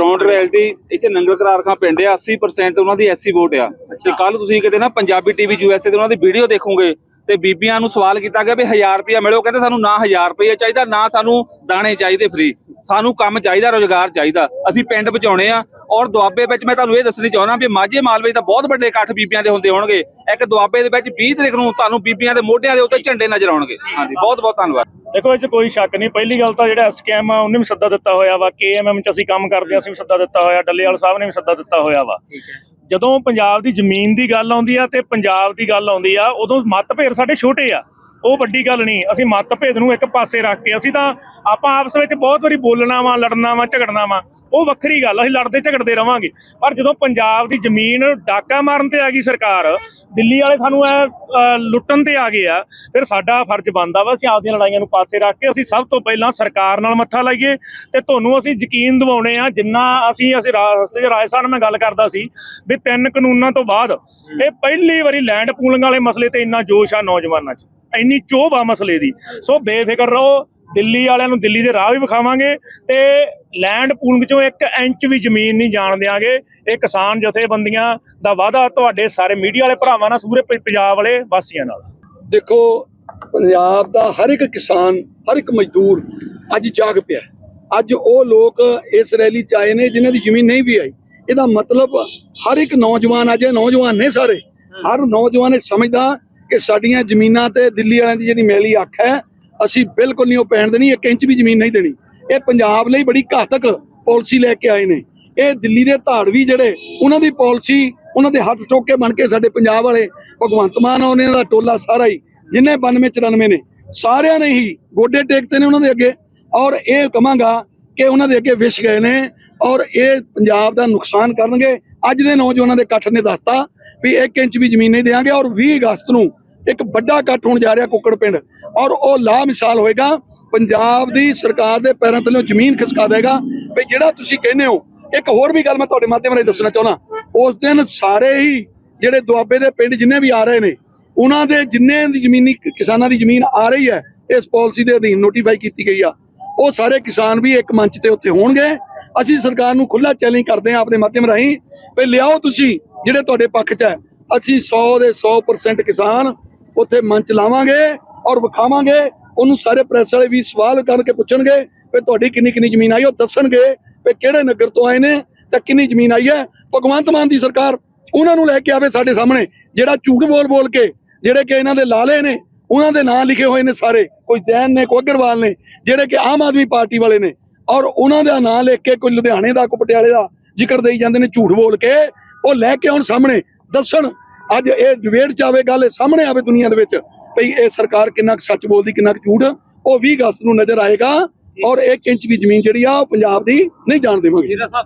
Ground reality ਇੱਥੇ ਨੰਗਲ ਕਰਾਰਖਾਂ ਪਿੰਡ ਆ 80% ਉਹਨਾਂ ਦੀ ਐਸਸੀ ਵੋਟ ਆ। ਤੇ ਕੱਲ ਤੁਸੀਂ ਕਿਤੇ ਨਾ ਪੰਜਾਬੀ ਟੀਵੀ ਯੂਐਸਏ ਤੇ ਉਹਨਾਂ ਦੀ ਵੀਡੀਓ ਦੇਖੋਗੇ ਤੇ ਬੀਬੀਆਂ ਨੂੰ ਸਵਾਲ ਕੀਤਾ ਗਿਆ ਵੀ 1000 ਰੁਪਇਆ ਮਿਲੋ ਕਹਿੰਦੇ ਸਾਨੂੰ ਨਾ 1000 ਰੁਪਇਆ ਚਾਹੀਦਾ ਨਾ ਸਾਨੂੰ ਦਾਣੇ ਚਾਹੀਦੇ ਫ੍ਰੀ ਸਾਨੂੰ ਕੰਮ ਚਾਹੀਦਾ ਰੋਜ਼ਗਾਰ ਚਾਹੀਦਾ। ਅਸੀਂ ਪਿੰਡ ਬਚਾਉਣੇ ਆ ਔਰ ਦੁਆਬੇ ਵਿੱਚ ਮੈਂ ਤੁਹਾਨੂੰ ਇਹ ਦੱਸਣੀ ਚਾਹੁੰਦਾ ਵੀ ਮਾਝੇ ਮਾਲਵੇ ਦਾ ਬਹੁਤ ਵੱਡੇ ਇਕੱਠ ਬੀਬੀਆਂ ਦੇ ਹੁੰਦੇ ਹੋਣਗੇ। ਇੱਕ ਦੁਆਬੇ ਦੇ ਵਿੱਚ 20 ਤਰੀਕ ਨੂੰ ਤੁਹਾਨੂੰ ਬੀਬੀਆਂ ਦੇ ਮੋਢਿਆਂ ਦੇ ਉੱਤੇ ਝੰਡੇ ਨਜ਼ਰ ਆਉਣਗੇ। ਹਾਂਜੀ ਬਹੁਤ ਬਹੁਤ ਧੰਨਵਾਦ। ਦੇਖੋ ਇਹ 'ਚ ਕੋਈ ਸ਼ੱਕ ਨਹੀਂ। ਪਹਿਲੀ ਗੱਲ ਤਾਂ ਜਿਹੜਾ ਐਸਕੇਐਮ ਆ ਉਹਨੇ ਵੀ ਸੱਦਾ ਦਿੱਤਾ ਹੋਇਆ ਵਾ। ਕੇਐਮਐਮ ਚ ਅਸੀਂ ਕੰਮ ਕਰਦੇ ਹਾਂ ਅਸੀਂ ਵੀ ਸੱਦਾ ਦਿੱਤਾ ਹੋਇਆ। ਡੱਲੇਵਾਲ ਸਾਹਿਬ ਨੇ ਵੀ ਸੱਦਾ ਦਿੱਤਾ ਹੋਇਆ ਵਾ। ਜਦੋਂ ਪੰਜਾਬ ਦੀ ਜ਼ਮੀਨ ਦੀ ਗੱਲ ਆਉਂਦੀ ਆ ਤੇ ਪੰਜਾਬ ਦੀ ਗੱਲ ਆਉਂਦੀ ਆ ਉਦੋਂ ਮਤਭੇਦ ਸਾਡੇ ਛੋਟੇ ਆ। ਉਹ ਵੱਡੀ ਗੱਲ ਨਹੀਂ, ਅਸੀਂ ਮਤਭੇਦ ਨੂੰ ਇੱਕ ਪਾਸੇ ਰੱਖ ਕੇ, ਅਸੀਂ ਤਾਂ ਆਪਾਂ ਆਪਸ ਵਿੱਚ ਬਹੁਤ ਵਾਰੀ ਬੋਲਣਾ ਵਾ, ਲੜਨਾ ਵਾ, ਝਗੜਨਾ ਵਾ, ਉਹ ਵੱਖਰੀ ਗੱਲ ਅਸੀਂ ਲੜਦੇ ਝਗੜਦੇ ਰਵਾਂਗੇ। ਪਰ ਜਦੋਂ ਪੰਜਾਬ ਦੀ ਜ਼ਮੀਨ ਡਾਕਾ ਮਾਰਨ ਤੇ ਆ ਗਈ ਸਰਕਾਰ, ਦਿੱਲੀ ਵਾਲੇ ਸਾਨੂੰ ਐ ਲੁੱਟਣ ਤੇ ਆ ਗਏ ਆ, ਫਿਰ ਸਾਡਾ ਫਰਜ਼ ਬਣਦਾ ਵਾ, ਅਸੀਂ ਆਪਦੀਆਂ ਲੜਾਈਆਂ ਨੂੰ ਪਾਸੇ ਰੱਖ ਕੇ, ਅਸੀਂ ਸਭ ਤੋਂ ਪਹਿਲਾਂ ਸਰਕਾਰ ਨਾਲ ਮੱਥਾ ਲਾਈਏ, ਤੇ ਤੁਹਾਨੂੰ ਅਸੀਂ ਯਕੀਨ ਦਿਵਾਉਣੇ ਆ, ਜਿੰਨਾ ਅਸੀਂ ਅਸੀਂ ਰਸਤੇ 'ਚ ਰਾਜਸਥਾਨ ਮੈਂ ਗੱਲ ਕਰਦਾ ਸੀ, ਵੀ ਤਿੰਨ ਕਾਨੂੰਨਾਂ ਤੋਂ ਬਾਅਦ, ਇਹ ਪਹਿਲੀ ਵਾਰੀ ਲੈਂਡ ਪੂਲਿੰਗ ਵਾਲੇ ਮਸਲੇ ਤੇ ਇੰਨਾ ਜੋਸ਼ ਆ ਨੌਜਵਾਨਾਂ 'ਚ। ਇੰਨੀ ਚੋਭ ਆ ਮਸਲੇ ਦੀ। ਸੋ ਬੇਫਿਕਰ ਰਹੋ, ਦਿੱਲੀ ਵਾਲਿਆਂ ਨੂੰ ਦਿੱਲੀ ਦੇ ਰਾਹ ਵੀ ਵਿਖਾਵਾਂਗੇ ਤੇ ਲੈਂਡ ਪੂਲਿੰਗ ਚੋਂ ਇੱਕ ਇੰਚ ਵੀ ਜ਼ਮੀਨ ਨਹੀਂ ਜਾਣ ਦਿਆਂਗੇ। ਇਹ ਕਿਸਾਨ ਜਥੇਬੰਦੀਆਂ ਦਾ ਵਾਅਦਾ ਤੁਹਾਡੇ ਸਾਰੇ ਮੀਡੀਆ ਵਾਲੇ ਭਰਾਵਾਂ ਨਾਲ, ਸੂਰੇ ਪੰਜਾਬ ਵਾਲੇ ਵਾਸੀਆਂ ਨਾਲ। ਦੇਖੋ, ਪੰਜਾਬ ਦਾ ਹਰ ਇੱਕ ਕਿਸਾਨ, ਹਰ ਇੱਕ ਮਜ਼ਦੂਰ ਅੱਜ ਜਾਗ ਪਿਆ। ਅੱਜ ਉਹ ਲੋਕ ਇਸ ਰੈਲੀ ਚ ਆਏ ਨੇ ਜਿਨ੍ਹਾਂ ਦੀ ਜ਼ਮੀਨ ਨਹੀਂ ਵੀ ਆਈ। ਇਹਦਾ ਮਤਲਬ ਹਰ ਇੱਕ ਨੌਜਵਾਨ, ਅੱਜ ਨੌਜਵਾਨ ਨੇ ਸਾਰੇ। ਹਰ ਨੌਜਵਾਨ ਇਹ ਸਮਝਦਾ ਕਿ ਸਾਡੀਆਂ ਜ਼ਮੀਨਾਂ ਤੇ ਦਿੱਲੀ ਵਾਲਿਆਂ ਦੀ ਜਿਹੜੀ ਮੈਲੀ ਅੱਖ ਹੈ, ਅਸੀਂ ਬਿਲਕੁਲ ਨਹੀਂ, ਉਹ ਪੈਣ ਦੇਣੀ, ਇੱਕ ਇੰਚ ਵੀ ਜ਼ਮੀਨ ਨਹੀਂ ਦੇਣੀ। ਇਹ ਪੰਜਾਬ ਲਈ ਬੜੀ ਘਾਤਕ ਪਾਲਿਸੀ ਲੈ ਕੇ ਆਏ ਨੇ। ਇਹ ਦਿੱਲੀ ਦੇ ਧਾੜਵੀ ਜਿਹੜੇ, ਉਹਨਾਂ ਦੀ ਪਾਲਿਸੀ, ਉਹਨਾਂ ਦੇ ਹੱਥ ਟੋਕੇ ਬਣ ਕੇ ਸਾਡੇ ਪੰਜਾਬ ਵਾਲੇ ਭਗਵੰਤ ਮਾਨ ਉਹਨੇ ਦਾ ਟੋਲਾ ਸਾਰਾ ਹੀ, ਜਿੰਨੇ 92 94 ਨੇ। ਸਾਰਿਆਂ ਨੇ ਹੀ ਗੋਡੇ ਟੇਕਤੇ ਨੇ ਉਹਨਾਂ ਦੇ ਅੱਗੇ। ਔਰ ਇਹ ਕਹਾਂਗਾ ਕਿ ਉਹਨਾਂ ਦੇ ਅੱਗੇ ਵਿਸ਼ ਗਏ ਨੇ, ਔਰ ਇਹ ਪੰਜਾਬ ਦਾ ਨੁਕਸਾਨ ਕਰਨਗੇ। ਅੱਜ ਦੇ ਨੌਜਵਾਨਾਂ ਦੇ ਇਕੱਠ ਨੇ ਦੱਸਤਾ ਵੀ 1 ਇੰਚ ਵੀ ਜ਼ਮੀਨ ਨਹੀਂ ਦੇਵਾਂਗੇ ਔਰ 20 ਅਗਸਤ ਨੂੰ ਇੱਕ ਵੱਡਾ ਇਕੱਠ ਹੋਣ ਜਾ ਰਿਹਾ ਕੁੱਕੜ ਪਿੰਡ ਔਰ ਉਹ ਲਾ ਮਿਸਾਲ ਹੋਏਗਾ। ਪੰਜਾਬ ਦੀ ਸਰਕਾਰ ਦੇ ਪੈਰਾਂ ਥੱਲੇ ਜ਼ਮੀਨ ਖਿਸਕਾ ਦੇਗਾ ਵੀ ਜਿਹੜਾ ਤੁਸੀਂ ਕਹਿੰਦੇ ਹੋ, ਇੱਕ ਹੋਰ ਵੀ ਗੱਲ ਮੈਂ ਤੁਹਾਡੇ ਮਾਧਿਅਮ ਰਾਹੀਂ ਦੱਸਣਾ ਚਾਹੁੰਦਾ। ਉਸ ਦਿਨ ਸਾਰੇ ਹੀ ਜਿਹੜੇ ਦੁਆਬੇ ਦੇ ਪਿੰਡ ਜਿੰਨੇ ਵੀ ਆ ਰਹੇ ਨੇ, ਉਹਨਾਂ ਦੇ ਜਿੰਨੇ ਦੀ ਜ਼ਮੀਨੀ ਕਿਸਾਨਾਂ ਦੀ ਜ਼ਮੀਨ ਆ ਰਹੀ ਹੈ, ਇਸ ਪਾਲਿਸੀ ਦੇ ਅਧੀਨ ਨੋਟੀਫਾਈ ਕੀਤੀ ਗਈ ਆ। ਉਹ ਸਾਰੇ ਕਿਸਾਨ ਵੀ ਇੱਕ ਮੰਚ ਤੇ ਉੱਥੇ ਹੋਣਗੇ। ਅਸੀਂ ਸਰਕਾਰ ਨੂੰ ਖੁੱਲਾ ਚੈਲੰਜ ਕਰਦੇ ਹਾਂ ਆਪਣੇ ਮਾਧਿਅਮ ਰਾਹੀਂ ਵੀ ਲਿਆਓ ਤੁਸੀਂ, ਜਿਹੜੇ ਤੁਹਾਡੇ ਪੱਖ 'ਚ ਹੈ। ਅਸੀਂ 100 ਦੇ 100% ਕਿਸਾਨ ਉੱਥੇ ਮੰਚ ਲਾਵਾਂਗੇ ਔਰ ਵਿਖਾਵਾਂਗੇ। ਉਹਨੂੰ ਸਾਰੇ ਪ੍ਰੈਸ ਵਾਲੇ ਵੀ ਸਵਾਲ ਕਰਕੇ ਪੁੱਛਣਗੇ ਵੀ ਤੁਹਾਡੀ ਕਿੰਨੀ ਕਿੰਨੀ ਜ਼ਮੀਨ ਆਈ, ਉਹ ਦੱਸਣਗੇ ਵੀ ਕਿਹੜੇ ਨਗਰ ਤੋਂ ਆਏ ਨੇ ਤਾਂ ਕਿੰਨੀ ਜ਼ਮੀਨ ਆਈ ਹੈ। ਭਗਵੰਤ ਮਾਨ ਦੀ ਸਰਕਾਰ ਉਹਨਾਂ ਨੂੰ ਲੈ ਕੇ ਆਵੇ ਸਾਡੇ ਸਾਹਮਣੇ, ਜਿਹੜਾ ਝੂਠ ਬੋਲ ਬੋਲ ਕੇ, ਜਿਹੜੇ ਕਿ ਇਹਨਾਂ ਦੇ ਲਾਲੇ ਨੇ ਉਹਨਾਂ ਦੇ ਨਾਂ ਲਿਖੇ ਹੋਏ ਨੇ ਸਾਰੇ। ਕੋਈ ਜੈਨ ਨੇ, ਕੋਈ ਅਗਰਵਾਲ ਨੇ, ਜਿਹੜੇ ਕਿ ਆਮ ਆਦਮੀ ਪਾਰਟੀ ਵਾਲੇ ਨੇ। ਔਰ ਉਹਨਾਂ ਦਾ ਨਾਂ ਲਿਖ ਕੇ ਕੋਈ ਲੁਧਿਆਣੇ ਦਾ, ਕੋਈ ਪਟਿਆਲੇ ਦਾ ਜ਼ਿਕਰ ਦੇਈ ਜਾਂਦੇ ਨੇ ਝੂਠ ਬੋਲ ਕੇ। ਉਹ ਲੈ ਕੇ ਆਉਣ ਸਾਹਮਣੇ, ਦੱਸਣ, ਅੱਜ ਇਹ ਡਿਬੇਟ ਚ ਆਵੇ ਗੱਲ, ਇਹ ਸਾਹਮਣੇ ਆਵੇ ਦੁਨੀਆ ਦੇ ਵਿੱਚ, ਭਈ ਇਹ ਸਰਕਾਰ ਕਿੰਨਾ ਕੁ ਸੱਚ ਬੋਲਦੀ, ਕਿੰਨਾ ਕੁ ਝੂਠ, ਉਹ 20 ਅਗਸਤ ਨੂੰ ਨਜ਼ਰ ਆਏਗਾ। ਔਰ 1 ਇੰਚ ਵੀ ਜ਼ਮੀਨ ਜਿਹੜੀ ਆ, ਉਹ ਪੰਜਾਬ ਦੀ ਨਹੀਂ ਜਾਣ ਦੇਵਾਂਗੇ।